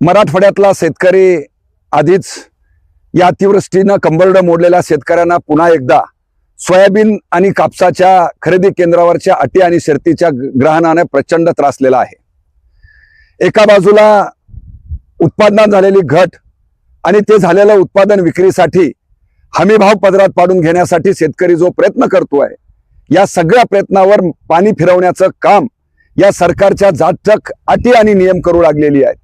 मराठवाड्यातला शेतकरी आधीच या अतिवृष्टीनं कंबरडं मोडलेल्या शेतकऱ्यांना पुन्हा एकदा सोयाबीन आणि कापसाच्या खरेदी केंद्रावरच्या अटी आणि शर्तीच्या ग्रहणाने प्रचंड त्रासलेला आहे. एका बाजूला उत्पादनात झालेली घट आणि ते झालेलं उत्पादन विक्रीसाठी हमीभाव पदरात पाडून घेण्यासाठी शेतकरी जो प्रयत्न करतोय या सगळ्या प्रयत्नावर पाणी फिरवण्याचं काम या सरकारच्या जाचक अटी आणि नियम करू लागलेली आहेत.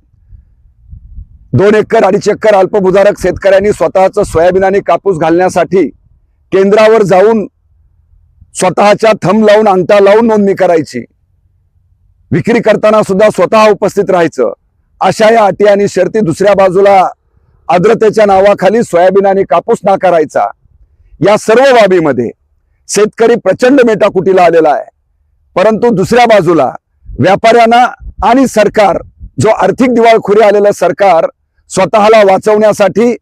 दोन एकर अडीच एकर अल्पभूधारक शेतकऱ्यांनी स्वतःचं सोयाबीन आणि कापूस घालण्यासाठी केंद्रावर जाऊन स्वतःच्या थंब लावून अंगठा लावून नोंदणी करायची. विक्री करताना सुद्धा स्वतः उपस्थित राहायचं. अशा या अटी आणि शर्ती दुसऱ्या बाजूला आर्द्रतेच्या नावाखाली सोयाबीन आणि कापूस नाकारायचा. या सर्व बाबीमध्ये शेतकरी प्रचंड मेटाकुटीला आलेला आहे. परंतु दुसऱ्या बाजूला व्यापाऱ्यांना आणि सरकार जो आर्थिक दिवाळखोरी आलेलं सरकार स्वतःला वाचवण्यासाठी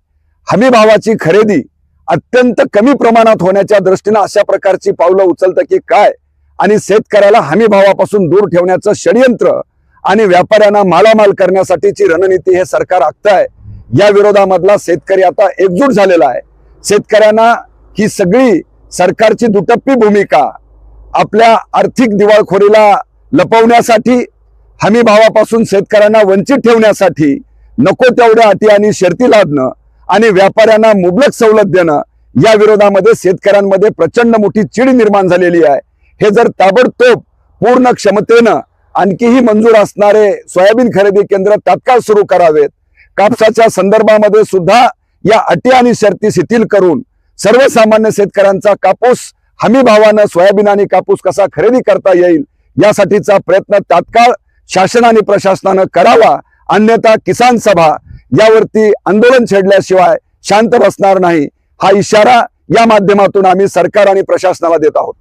हमीभावाची खरेदी अत्यंत कमी प्रमाणात होण्याच्या दृष्टीनं अशा प्रकारची पावलं उचलतं की काय? आणि शेतकऱ्याला हमीभावापासून दूर ठेवण्याचं षडयंत्र आणि व्यापाऱ्यांना मालामाल करण्यासाठीची रणनीती हे सरकार आखतंय. या विरोधामधला शेतकरी आता एकजूट झालेला आहे. शेतकऱ्यांना ही सगळी सरकारची दुटप्पी भूमिका आपल्या आर्थिक दिवाळखोरीला लपवण्यासाठी हमीभावापासून शेतकऱ्यांना वंचित ठेवण्यासाठी नको तेवढ्या अटी आणि शर्ती लादणं आणि व्यापाऱ्यांना मुबलक सवलत देणं या विरोधामध्ये शेतकऱ्यांमध्ये प्रचंड मोठी चीड निर्माण झालेली आहे. हे जर ताबडतोब पूर्ण क्षमतेनं आणखीही मंजूर असणारे सोयाबीन खरेदी केंद्र तात्काळ सुरू करावेत. कापसाच्या संदर्भामध्ये सुद्धा या अटी आणि शर्ती शिथिल करून सर्वसामान्य शेतकऱ्यांचा कापूस हमी भावानं सोयाबीन आणि कापूस कसा खरेदी करता येईल यासाठीचा प्रयत्न तात्काळ शासन आणि प्रशासनानं करावा अन्यथा किसान सभा यावरती आंदोलन छेडल्याशिवाय शांत बसणार नाही. हा इशारा या माध्यमातून आम्ही सरकार आणि प्रशासनाला देत आहोत.